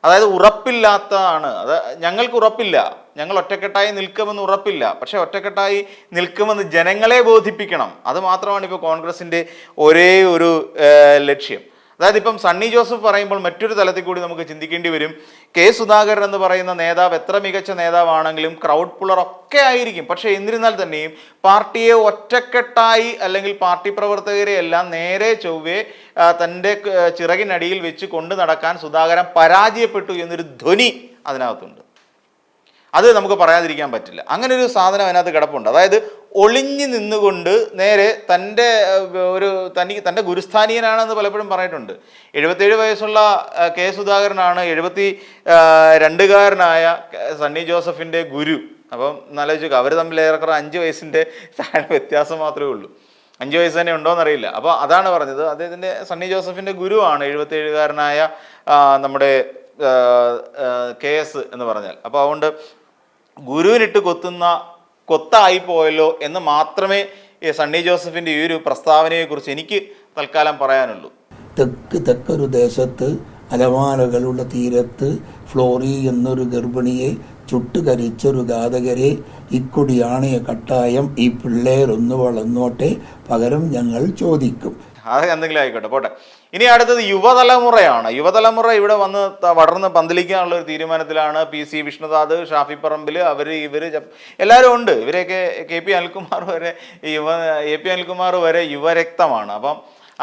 അതായത് ഉറപ്പില്ലാത്തതാണ്. അത് ഞങ്ങൾക്ക് ഉറപ്പില്ല. ഞങ്ങൾ ഒറ്റക്കെട്ടായി നിൽക്കുമെന്ന് ഉറപ്പില്ല. പക്ഷെ ഒറ്റക്കെട്ടായി നിൽക്കുമെന്ന് ജനങ്ങളെ ബോധിപ്പിക്കണം. അത് മാത്രമാണ് ഇപ്പോൾ കോൺഗ്രസിന്റെ ഒരേ ഒരു ലക്ഷ്യം. അതായത് ഇപ്പം സണ്ണി ജോസഫ് പറയുമ്പോൾ മറ്റൊരു തലത്തിൽ കൂടി നമുക്ക് ചിന്തിക്കേണ്ടി വരും. കെ സുധാകരൻ എന്ന് പറയുന്ന നേതാവ് എത്ര മികച്ച നേതാവാണെങ്കിലും ക്രൗഡ് പുളർ ഒക്കെ ആയിരിക്കും. പക്ഷേ എന്നിരുന്നാൽ തന്നെയും പാർട്ടിയെ ഒറ്റക്കെട്ടായി അല്ലെങ്കിൽ പാർട്ടി പ്രവർത്തകരെ എല്ലാം നേരെ ചൊവ്വേ തന്റെ ചിറകിനടിയിൽ വെച്ച് കൊണ്ടു നടക്കാൻ സുധാകരൻ പരാജയപ്പെട്ടു എന്നൊരു ധ്വനി അതിനകത്തുണ്ട്. അത് നമുക്ക് പറയാതിരിക്കാൻ പറ്റില്ല. അങ്ങനെ ഒരു സാധനം അതിനകത്ത് കിടപ്പുണ്ട്. അതായത് ഒളിഞ്ഞു നിന്നുകൊണ്ട് നേരെ തന്റെ ഒരു തനി തന്റെ ഗുരുസ്ഥാനീയനാണെന്ന് പലപ്പോഴും പറഞ്ഞിട്ടുണ്ട്. എഴുപത്തേഴ് വയസ്സുള്ള കെ സുധാകരനാണ് എഴുപത്തി രണ്ടുകാരനായ സണ്ണി ജോസഫിന്റെ ഗുരു. അപ്പം എന്നാലോചിക്കുക അവർ തമ്മിൽ ഏറെക്കുറെ അഞ്ച് വയസ്സിന്റെ താഴെ വ്യത്യാസം മാത്രമേ ഉള്ളൂ. അഞ്ച് വയസ്സ് തന്നെ ഉണ്ടോയെന്നറിയില്ല അപ്പോൾ അതാണ് പറഞ്ഞത്. അദ്ദേഹത്തിന്റെ സണ്ണി ജോസഫിന്റെ ഗുരുവാണ് എഴുപത്തേഴുകാരനായ നമ്മുടെ കെ എസ് എന്ന് പറഞ്ഞാൽ. അപ്പോൾ അതുകൊണ്ട് ഗുരുവിനിട്ട് കൊത്തുന്ന കൊത്തായി പോയല്ലോ എന്ന് മാത്രമേ ഈ സണ്ണി ജോസഫിന്റെ ഈ ഒരു പ്രസ്താവനയെക്കുറിച്ച് എനിക്ക് തൽക്കാലം പറയാനുള്ളൂ. തെക്ക് തെക്കൊരു ദേശത്ത് അലമാലകളുടെ തീരത്ത് ഫ്ലോറി എന്നൊരു ഗർഭിണിയെ ചുട്ടുകരിച്ചൊരു ഘാതകരെ ഇക്കുടിയാണിയ കട്ടായം ഈ പിള്ളേരൊന്ന് വളർന്നോട്ടെ പകരം ഞങ്ങൾ ചോദിക്കും. അത് എന്തെങ്കിലും ആയിക്കോട്ടെ പോട്ടെ. ഇനി അടുത്തത് യുവതലമുറയാണ്. യുവതലമുറ ഇവിടെ വന്ന് വളർന്ന് പന്തലിക്കാനുള്ള ഒരു തീരുമാനത്തിലാണ് പി സി വിഷ്ണുദാദ് ഷാഫി പറമ്പിൽ അവർ ഇവർ എല്ലാവരും ഉണ്ട്. ഇവരെയൊക്കെ കെ പി അനിൽകുമാർ വരെ യുവ എ പി അനിൽകുമാർ വരെ യുവരക്തമാണ്. അപ്പം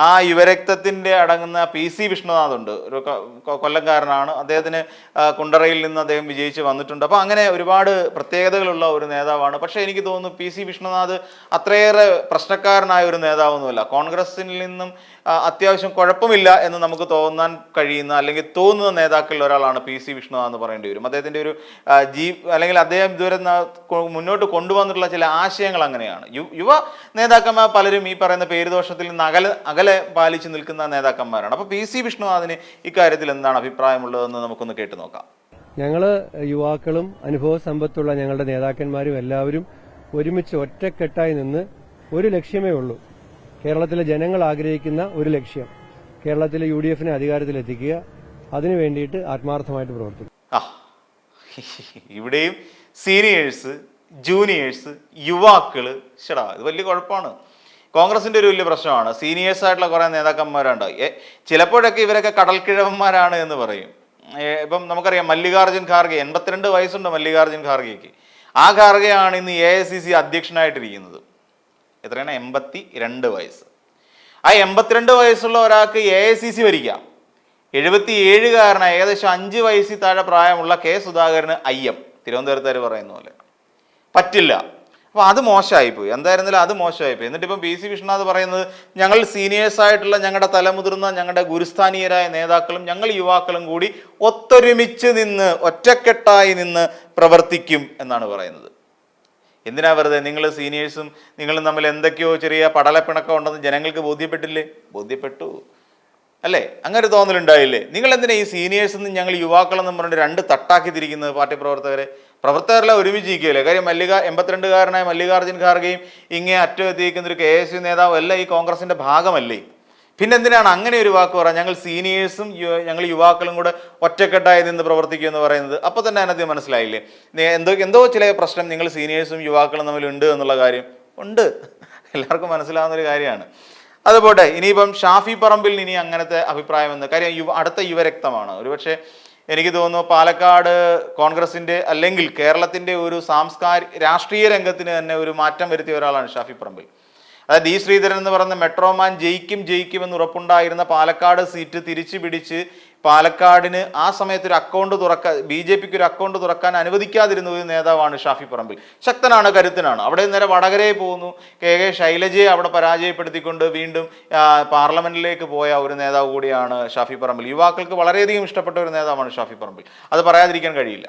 ആ യുവരക്തത്തിന്റെ അടങ്ങുന്ന പി സി വിഷ്ണുനാഥ് ഉണ്ട് ഒരു കൊല്ലംകാരനാണ്. അദ്ദേഹത്തിന് കുണ്ടറയിൽ നിന്ന് അദ്ദേഹം വിജയിച്ച് വന്നിട്ടുണ്ട്. അപ്പോൾ അങ്ങനെ ഒരുപാട് പ്രത്യേകതകളുള്ള ഒരു നേതാവാണ്. പക്ഷേ എനിക്ക് തോന്നുന്നു പി സി വിഷ്ണുനാഥ് അത്രയേറെ പ്രശ്നക്കാരനായ ഒരു നേതാവൊന്നുമല്ല. കോൺഗ്രസിൽ നിന്നും അത്യാവശ്യം കുഴപ്പമില്ല എന്ന് നമുക്ക് തോന്നാൻ കഴിയുന്ന അല്ലെങ്കിൽ തോന്നുന്ന നേതാക്കളിൽ ഒരാളാണ് പി സി വിഷ്ണു എന്ന് പറയേണ്ടി വരും. അദ്ദേഹത്തിന്റെ ഒരു ജീ അല്ലെങ്കിൽ അദ്ദേഹം ഇതുവരെ മുന്നോട്ട് കൊണ്ടുവന്നിട്ടുള്ള ചില ആശയങ്ങൾ അങ്ങനെയാണ്. യുവ നേതാക്കന്മാർ പലരും ഈ പറയുന്ന പേരുദോഷത്തിൽ നിന്ന് അകലെ അകലെ പാലിച്ചു നിൽക്കുന്ന നേതാക്കന്മാരാണ്. അപ്പോൾ പി സി വിഷ്ണുനാഥിന് ഇക്കാര്യത്തിൽ എന്താണ് അഭിപ്രായമുള്ളതെന്ന് നമുക്കൊന്ന് കേട്ടു നോക്കാം. ഞങ്ങൾ യുവാക്കളും അനുഭവ സമ്പത്തുള്ള ഞങ്ങളുടെ നേതാക്കന്മാരും എല്ലാവരും ഒരുമിച്ച് ഒറ്റക്കെട്ടായി നിന്ന് ഒരു ലക്ഷ്യമേ ഉള്ളൂ. കേരളത്തിലെ ജനങ്ങൾ ആഗ്രഹിക്കുന്ന ഒരു ലക്ഷ്യം. കേരളത്തിലെ യു ഡി എഫിനെ അധികാരത്തിലെത്തിക്കുക. അതിനു വേണ്ടിയിട്ട് ആത്മാർത്ഥമായിട്ട് പ്രവർത്തിക്കും. ഇവിടെയും സീനിയേഴ്സ് ജൂനിയേഴ്സ് യുവാക്കൾ ഷടാ ഇത് വലിയ കുഴപ്പമാണ്. കോൺഗ്രസിന്റെ ഒരു വലിയ പ്രശ്നമാണ്. സീനിയേഴ്സ് ആയിട്ടുള്ള കുറേ നേതാക്കന്മാരുണ്ട്. ചിലപ്പോഴൊക്കെ ഇവരൊക്കെ കടൽക്കിഴവന്മാരാണ് എന്ന് പറയും. ഇപ്പം നമുക്കറിയാം മല്ലികാർജുൻ ഖാർഗെ എൺപത്തിരണ്ട് വയസ്സുണ്ട് മല്ലികാർജുൻ ഖാർഗെക്ക്. ആ ഖാർഗെയാണ് ഇന്ന് എ ഐ സി സി അധ്യക്ഷനായിട്ടിരിക്കുന്നത്. എത്രയാണ്? എൺപത്തി രണ്ട് വയസ്സ്. ആ എൺപത്തിരണ്ട് വയസ്സുള്ള ഒരാൾക്ക് എ ഐ സി സി ഭരിക്കാം. എഴുപത്തി ഏകദേശം അഞ്ച് വയസ്സിൽ താഴെ പ്രായമുള്ള കെ സുധാകരന് അയ്യം. തിരുവനന്തപുരത്തുകാർ പറയുന്ന പോലെ. പറ്റില്ല. അപ്പോൾ അത് മോശമായിപ്പോയി. എന്തായിരുന്നാലും അത് മോശമായിപ്പോയി. എന്നിട്ട് ഇപ്പം പി സി വിഷ്ണുനാഥ് പറയുന്നത് ഞങ്ങൾ സീനിയേഴ്സ് ആയിട്ടുള്ള ഞങ്ങളുടെ തലമുതിർന്ന ഞങ്ങളുടെ ഗുരുസ്ഥാനീയരായ നേതാക്കളും ഞങ്ങൾ യുവാക്കളും കൂടി ഒത്തൊരുമിച്ച് നിന്ന് ഒറ്റക്കെട്ടായി നിന്ന് പ്രവർത്തിക്കും എന്നാണ് പറയുന്നത്. എന്തിനാ വെറുതെ? നിങ്ങൾ സീനിയേഴ്സും നിങ്ങളും തമ്മിൽ എന്തൊക്കെയോ ചെറിയ പടലപ്പിണക്കം ഉണ്ടെന്ന് ജനങ്ങൾക്ക് ബോധ്യപ്പെട്ടില്ലേ? ബോധ്യപ്പെട്ടു. അല്ലേ? അങ്ങനെ തോന്നലുണ്ടായില്ലേ? നിങ്ങൾ എന്തിനാ ഈ സീനിയേഴ്സ് നിന്ന് ഞങ്ങൾ യുവാക്കളെന്ന് പറഞ്ഞിട്ട് രണ്ട് തട്ടാക്കി തിരിക്കുന്നത് പാർട്ടി പ്രവർത്തകരെ? പ്രവർത്തകരെല്ലാം ഒരുമിച്ച് ഇരിക്കുകയല്ലേ? കാര്യം മല്ലിക എൺപത്തിരണ്ടുകാരനായ മല്ലികാർജുൻ ഖാർഗെയും ഇങ്ങനെ അറ്റം എത്തിയിരിക്കുന്ന ഒരു കെ എസ് യു നേതാവും എല്ലാം ഈ കോൺഗ്രസിന്റെ ഭാഗമല്ലേ? പിന്നെ എന്തിനാണ് അങ്ങനെ ഒരു വാക്ക് പറയാം? ഞങ്ങൾ സീനിയേഴ്സും ഞങ്ങൾ യുവാക്കളും കൂടെ ഒറ്റക്കെട്ടായി നിന്ന് പ്രവർത്തിക്കും എന്ന് പറയുന്നത് അപ്പോൾ തന്നെ അതിനകത്ത് മനസ്സിലായില്ലേ? എന്തോ എന്തോ ചില പ്രശ്നം നിങ്ങൾ സീനിയേഴ്സും യുവാക്കളും തമ്മിൽ ഉണ്ട് എന്നുള്ള കാര്യം. ഉണ്ട്. എല്ലാവർക്കും മനസ്സിലാവുന്ന ഒരു കാര്യമാണ്. അതുപോട്ടെ ഇനിയിപ്പം ഷാഫി പറമ്പിൽ ഇനി അങ്ങനത്തെ അഭിപ്രായം എന്ന് കാര്യം യുവ അടുത്ത യുവരക്തമാണ്. ഒരുപക്ഷെ എനിക്ക് തോന്നുന്നു പാലക്കാട് കോൺഗ്രസിന്റെ അല്ലെങ്കിൽ കേരളത്തിന്റെ ഒരു സാംസ്കാരിക രാഷ്ട്രീയ രംഗത്തിന് തന്നെ ഒരു മാറ്റം വരുത്തിയ ഒരാളാണ് ഷാഫി പറമ്പിൽ. അതായത് ഡി ശ്രീധരൻ എന്ന് പറയുന്ന മെട്രോമാൻ ജയിക്കും ജയിക്കും എന്ന് ഉറപ്പുണ്ടായിരുന്ന പാലക്കാട് സീറ്റ് തിരിച്ചു പിടിച്ച് പാലക്കാടിന് ആ സമയത്ത് ഒരു അക്കൗണ്ട് തുറക്കാൻ ബി ജെ പിക്ക് ഒരു അക്കൗണ്ട് തുറക്കാൻ അനുവദിക്കാതിരുന്ന ഒരു നേതാവാണ് ഷാഫി പറമ്പിൽ. ശക്തനാണ് കരുത്തനാണ്. അവിടെ നേരെ വടകരയെ പോകുന്നു. കെ കെ ശൈലജയെ അവിടെ പരാജയപ്പെടുത്തിക്കൊണ്ട് വീണ്ടും പാർലമെന്റിലേക്ക് പോയ ഒരു നേതാവ് കൂടിയാണ് ഷാഫി പറമ്പിൽ. യുവാക്കൾക്ക് വളരെയധികം ഇഷ്ടപ്പെട്ട ഒരു നേതാവാണ് ഷാഫി പറമ്പിൽ. അത് പറയാതിരിക്കാൻ കഴിയില്ല.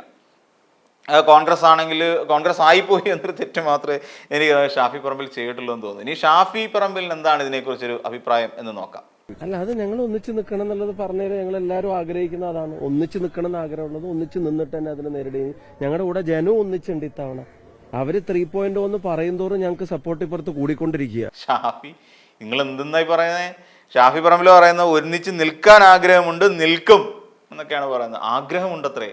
കോൺഗ്രസ് ആണെങ്കിൽ കോൺഗ്രസ് ആയിപ്പോയി എന്നൊരു തെറ്റ് മാത്രമേ എനിക്ക് ഷാഫി പറമ്പിൽ ചെയ്തിട്ടുള്ളൂ എന്ന് തോന്നുന്നു. ഇനി ഷാഫി പറമ്പിൽ എന്താണ് ഇതിനെക്കുറിച്ചൊരു അഭിപ്രായം എന്ന് നോക്കാം. അല്ല അത് ഞങ്ങൾ ഒന്നിച്ച് നിൽക്കണം എന്നുള്ളത് പറഞ്ഞാൽ ഞങ്ങൾ എല്ലാവരും ആഗ്രഹിക്കുന്ന അതാണ്. ഒന്നിച്ച് നിൽക്കണം എന്ന് ആഗ്രഹമുള്ളത് ഒന്നിച്ച് നിന്നിട്ട് തന്നെ അതിനെ നേരിടുകയും ഞങ്ങളുടെ കൂടെ ജനവും ഒന്നിച്ചുണ്ട് ഇത്തവണ. അവർ ത്രീ പോയിന്റ് ഒന്ന് പറയും തോറും ഞങ്ങൾക്ക് സപ്പോർട്ട് ഇപ്പുറത്ത് കൂടിക്കൊണ്ടിരിക്കുക. ഷാഫി നിങ്ങൾ എന്തെന്നായി പറയുന്നത് ഷാഫി പറമ്പിൽ പറയുന്നത് ഒന്നിച്ച് നിൽക്കാൻ ആഗ്രഹമുണ്ട് നിൽക്കും എന്നൊക്കെയാണ് പറയുന്നത്. ആഗ്രഹമുണ്ടത്രേ.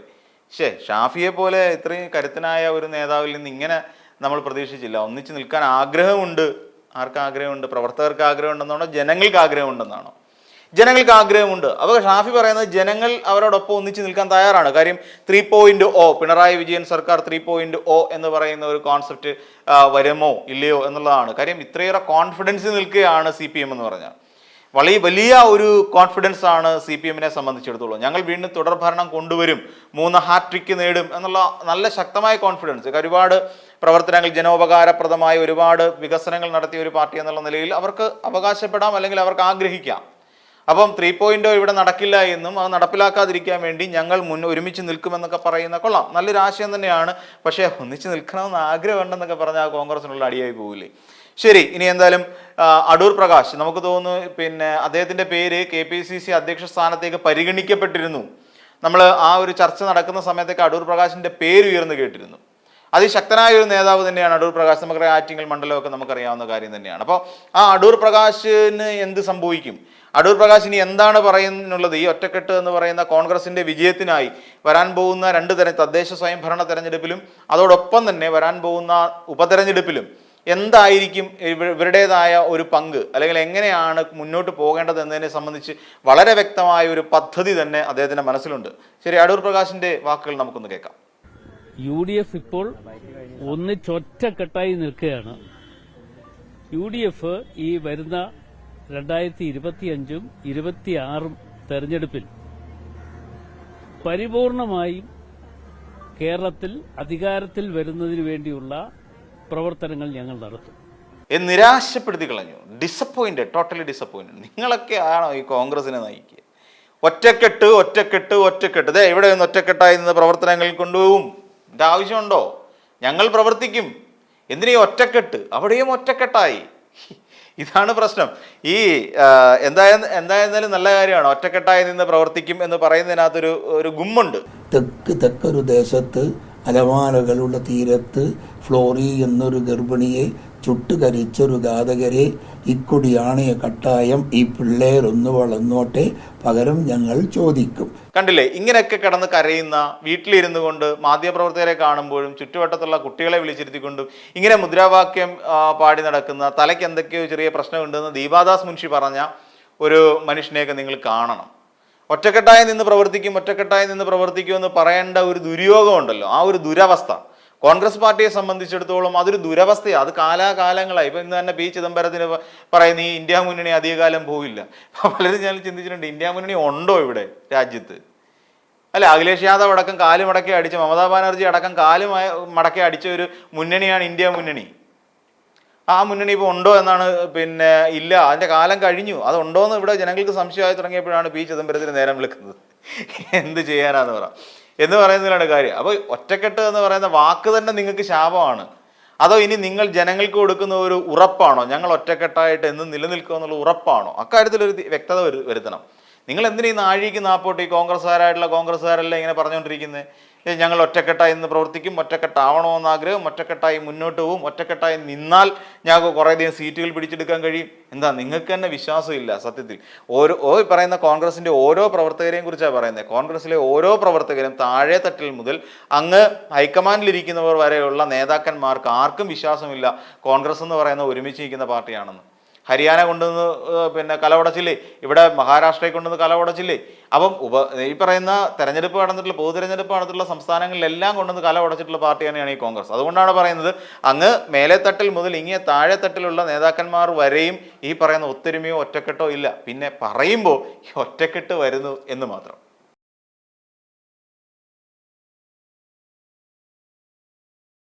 ശേ ഷാഫിയെ പോലെ ഇത്രയും കരുത്തനായ ഒരു നേതാവിൽ നിന്ന് ഇങ്ങനെ നമ്മൾ പ്രതീക്ഷിച്ചില്ല. ഒന്നിച്ച് നിൽക്കാൻ ആഗ്രഹമുണ്ട്. ആർക്ക് ആഗ്രഹമുണ്ട്? പ്രവർത്തകർക്ക് ആഗ്രഹമുണ്ടെന്നാണോ? ജനങ്ങൾക്ക് ആഗ്രഹമുണ്ടെന്നാണോ? ജനങ്ങൾക്ക് ആഗ്രഹമുണ്ട്. അപ്പോൾ ഷാഫി പറയുന്നത് ജനങ്ങൾ അവരോടൊപ്പം ഒന്നിച്ച് നിൽക്കാൻ തയ്യാറാണ്. കാര്യം three point O Pinarayi Vijayan സർക്കാർ ത്രീ പോയിന്റ് ഒ എന്ന് പറയുന്ന ഒരു കോൺസെപ്റ്റ് വരുമോ ഇല്ലയോ എന്നുള്ളതാണ്. കാര്യം ഇത്രയേറെ കോൺഫിഡൻസ് നിൽക്കുകയാണ് സി പി എം എന്ന് പറഞ്ഞാൽ. വലിയ വലിയ ഒരു കോൺഫിഡൻസ് ആണ് സി പി എമ്മിനെ സംബന്ധിച്ചിടത്തോളം. ഞങ്ങൾ വീണ്ടും തുടർഭരണം കൊണ്ടുവരും മൂന്ന് ഹാട്രിക്ക് നേടും എന്നുള്ള നല്ല ശക്തമായ കോൺഫിഡൻസ് ഒരുപാട് പ്രവർത്തനങ്ങൾ ജനോപകാരപ്രദമായ ഒരുപാട് വികസനങ്ങൾ നടത്തിയ ഒരു പാർട്ടി എന്നുള്ള നിലയിൽ അവർക്ക് അവകാശപ്പെടാം അല്ലെങ്കിൽ അവർക്ക് ആഗ്രഹിക്കാം. അപ്പം ത്രീ പോയിന്റോ ഇവിടെ നടക്കില്ല എന്നും അത് നടപ്പിലാക്കാതിരിക്കാൻ വേണ്ടി ഞങ്ങൾ മുൻ ഒരുമിച്ച് നിൽക്കുമെന്നൊക്കെ പറയുന്ന കൊള്ളാം. നല്ലൊരു ആശയം തന്നെയാണ്. പക്ഷേ ഒന്നിച്ച് നിൽക്കണമെന്ന് ആഗ്രഹമുണ്ടെന്നൊക്കെ പറഞ്ഞാൽ കോൺഗ്രസിനുള്ള അടിയായി പോകില്ലേ ശരി ഇനി എന്തായാലും ആ, അടൂർ പ്രകാശ് നമുക്ക് തോന്നുന്നു പിന്നെ അദ്ദേഹത്തിന്റെ പേര് കെ പി സി സി അധ്യക്ഷ സ്ഥാനത്തേക്ക് പരിഗണിക്കപ്പെട്ടിരുന്നു. നമ്മൾ ആ ഒരു ചർച്ച നടക്കുന്ന സമയത്തേക്ക് അടൂർ പ്രകാശിന്റെ പേര് ഉയർന്നു കേട്ടിരുന്നു. അതിശക്തനായ ഒരു നേതാവ് തന്നെയാണ് അടൂർ പ്രകാശ്. നമുക്കറിയാം ആറ്റിങ്ങൽ മണ്ഡലമൊക്കെ നമുക്കറിയാവുന്ന കാര്യം തന്നെയാണ്. അപ്പോൾ ആ അടൂർ പ്രകാശിന് എന്ത് സംഭവിക്കും? അടൂർ പ്രകാശ് ഇനി എന്താണ് പറയുന്നുള്ളത്? ഈ ഒറ്റക്കെട്ട് എന്ന് പറയുന്ന കോൺഗ്രസിന്റെ വിജയത്തിനായി വരാൻ പോകുന്ന രണ്ട് തരം തദ്ദേശ സ്വയംഭരണ തെരഞ്ഞെടുപ്പിലും അതോടൊപ്പം തന്നെ വരാൻ പോകുന്ന ഉപതെരഞ്ഞെടുപ്പിലും എന്തായിരിക്കും ഇവ- ഇവരുടേതായ ഒരു പങ്ക്? അല്ലെങ്കിൽ എങ്ങനെയാണ് മുന്നോട്ട് പോകേണ്ടത് എന്നതിനെ സംബന്ധിച്ച് വളരെ വ്യക്തമായ ഒരു പദ്ധതി തന്നെ അദ്ദേഹത്തിന്റെ മനസ്സിലുണ്ട്. ശരി അടൂർ പ്രകാശിന്റെ വാക്കുകൾ നമുക്കൊന്ന് കേൾക്കാം. യു ഡി എഫ് ഇപ്പോൾ ഒന്നിച്ചൊറ്റക്കെട്ടായി നിൽക്കുകയാണ്. യു ഡി എഫ് ഈ വരുന്ന രണ്ടായിരത്തി ഇരുപത്തിയഞ്ചും ഇരുപത്തിയാറും തെരഞ്ഞെടുപ്പിൽ പരിപൂർണമായും കേരളത്തിൽ അധികാരത്തിൽ വരുന്നതിന് വേണ്ടിയുള്ള പ്രവർത്തനങ്ങൾ ഞങ്ങൾ നടത്തും. എന്ന് നിരാശപ്പെടുത്തി കളഞ്ഞു. ഡിസപ്പോയിന്റഡ് ടോട്ടലി ഡിസപ്പോയിന്റഡ് നിങ്ങളൊക്കെ ആണോ ഈ കോൺഗ്രസിനെ നയിക്കുക? ഒറ്റക്കെട്ട് ഒറ്റക്കെട്ട് ഒറ്റക്കെട്ട്. ദേ ഇവിടെ നിന്ന് ഒറ്റക്കെട്ടായി നിന്ന് പ്രവർത്തനങ്ങൾ കൊണ്ടുപോകും. ഇതിന്റെ ആവശ്യമുണ്ടോ? ഞങ്ങൾ പ്രവർത്തിക്കും. എന്തിനീ ഒറ്റക്കെട്ട്? അവിടെയും ഒറ്റക്കെട്ടായി. ഇതാണ് പ്രശ്നം. ഈ എന്തായാലും എന്തായിരുന്നാലും നല്ല കാര്യമാണ്. ഒറ്റക്കെട്ടായി നിന്ന് പ്രവർത്തിക്കും എന്ന് പറയുന്നതിനകത്തൊരു ഒരു ഗുമ്മുണ്ട്. തെക്ക് തെക്കൊരു ദേശത്ത് അലമാലകളുടെ തീരത്ത് ഫ്ലോറി എന്നൊരു ഗർഭിണിയെ ചുട്ടുകരിച്ചൊരു ഘാതകരെ ഇക്കുടിയാണ് കട്ടായം ഈ പിള്ളേരൊന്ന് വളർന്നോട്ടെ പകരം ഞങ്ങൾ ചോദിക്കും. കണ്ടില്ലേ ഇങ്ങനെയൊക്കെ കിടന്ന് കരയുന്ന വീട്ടിലിരുന്നു കൊണ്ട് മാധ്യമപ്രവർത്തകരെ കാണുമ്പോഴും ചുറ്റുവട്ടത്തുള്ള കുട്ടികളെ വിളിച്ചിരുത്തിക്കൊണ്ടും ഇങ്ങനെ മുദ്രാവാക്യം പാടി നടക്കുന്ന തലയ്ക്ക് എന്തൊക്കെയോ ചെറിയ പ്രശ്നമുണ്ടെന്ന് ദീപാദാസ് മുൻഷി പറഞ്ഞ ഒരു മനുഷ്യനെയൊക്കെ നിങ്ങൾ കാണണം. ഒറ്റക്കെട്ടായി നിന്ന് പ്രവർത്തിക്കും ഒറ്റക്കെട്ടായി നിന്ന് പ്രവർത്തിക്കും എന്ന് പറയേണ്ട ഒരു ദുര്യോഗമുണ്ടല്ലോ. ആ ഒരു ദുരവസ്ഥ. കോൺഗ്രസ് പാർട്ടിയെ സംബന്ധിച്ചിടത്തോളം അതൊരു ദുരവസ്ഥയാണ് അത് കാലാകാലങ്ങളായി. ഇപ്പം ഇന്ന് തന്നെ പി ചിദംബരത്തിന് പറയുന്ന ഈ ഇന്ത്യ മുന്നണി അധികകാലം പോവില്ല. അപ്പൊ പലരും ഞാൻ ചിന്തിച്ചിട്ടുണ്ട് ഇന്ത്യ മുന്നണി ഉണ്ടോ ഇവിടെ രാജ്യത്ത്? അല്ല അഖിലേഷ് യാദവ് അടക്കം കാൽ മടക്കി അടിച്ച മമതാ ബാനർജി അടക്കം കാൽ മടക്കി അടിച്ച ഒരു മുന്നണിയാണ് ഇന്ത്യ മുന്നണി. ആ മുന്നണി ഇപ്പോൾ ഉണ്ടോ എന്നാണ് പിന്നെ ഇല്ല. അതിന്റെ കാലം കഴിഞ്ഞു. അത് ഉണ്ടോ എന്ന് ഇവിടെ ജനങ്ങൾക്ക് സംശയമായി തുടങ്ങിയപ്പോഴാണ് പി ചിദംബരത്തിന് നേരം വിളിക്കുന്നത്. എന്ത് ചെയ്യാനാന്ന് പറ. എന്ന് പറയുന്നതിലാണ് കാര്യം. അപ്പോൾ ഒറ്റക്കെട്ട് എന്ന് പറയുന്ന വാക്ക് തന്നെ നിങ്ങൾക്ക് ശാപമാണ്. അതോ ഇനി നിങ്ങൾ ജനങ്ങൾക്ക് കൊടുക്കുന്ന ഒരു ഉറപ്പാണോ? ഞങ്ങൾ ഒറ്റക്കെട്ടായിട്ട് എന്നും നിലനിൽക്കുക എന്നുള്ള ഉറപ്പാണോ? അക്കാര്യത്തിൽ ഒരു വ്യക്തത വരു- വരുത്തണം. നിങ്ങൾ എന്തിനാ ഈ നാഴിക്ക് നാപ്പോട്ട് ഈ കോൺഗ്രസ്സുകാരായിട്ടുള്ള കോൺഗ്രസ്സുകാരെല്ലാം ഇങ്ങനെ പറഞ്ഞുകൊണ്ടിരിക്കുന്നത് ഞങ്ങൾ ഒറ്റക്കെട്ടായി നിന്ന് പ്രവർത്തിക്കും ഒറ്റക്കെട്ടാവണമെന്ന് ആഗ്രഹം ഒറ്റക്കെട്ടായി മുന്നോട്ട് പോവും ഒറ്റക്കെട്ടായി നിന്നാൽ ഞങ്ങൾക്ക് കുറേയധികം സീറ്റുകൾ പിടിച്ചെടുക്കാൻ കഴിയും. എന്താ നിങ്ങൾക്ക് തന്നെ വിശ്വാസമില്ല സത്യത്തിൽ. ഓരോ ഓ പറയുന്ന കോൺഗ്രസിന്റെ ഓരോ പ്രവർത്തകരെയും കുറിച്ചാണ് പറയുന്നത് കോൺഗ്രസിലെ ഓരോ പ്രവർത്തകരും താഴെ തട്ടിൽ മുതൽ അങ്ങ് ഹൈക്കമാൻഡിലിരിക്കുന്നവർ വരെയുള്ള നേതാക്കന്മാർക്ക് ആർക്കും വിശ്വാസമില്ല. കോൺഗ്രസ് എന്ന് പറയുന്ന ഒരുമിച്ച് നിൽക്കുന്ന പാർട്ടിയാണെന്ന്. ഹരിയാന കൊണ്ടുവന്ന് പിന്നെ കലവടച്ചില്ലേ? ഇവിടെ മഹാരാഷ്ട്രയിൽ കൊണ്ടുവന്ന് കലവടച്ചില്ലേ? അപ്പം ഉപ ഈ പറയുന്ന തെരഞ്ഞെടുപ്പ് നടന്നിട്ടുള്ള പൊതു തെരഞ്ഞെടുപ്പ് നടന്നിട്ടുള്ള സംസ്ഥാനങ്ങളിലെല്ലാം കൊണ്ടുവന്ന് കലവടച്ചിട്ടുള്ള പാർട്ടി തന്നെയാണ് ഈ കോൺഗ്രസ്. അതുകൊണ്ടാണ് പറയുന്നത് അങ്ങ് മേലെത്തട്ടിൽ മുതൽ ഇങ്ങേ താഴെത്തട്ടിലുള്ള നേതാക്കന്മാർ വരെയും ഈ പറയുന്ന ഒത്തൊരുമയോ ഒറ്റക്കെട്ടോ ഇല്ല. പിന്നെ പറയുമ്പോൾ ഈ ഒറ്റക്കെട്ട് വരുന്നു എന്ന് മാത്രം.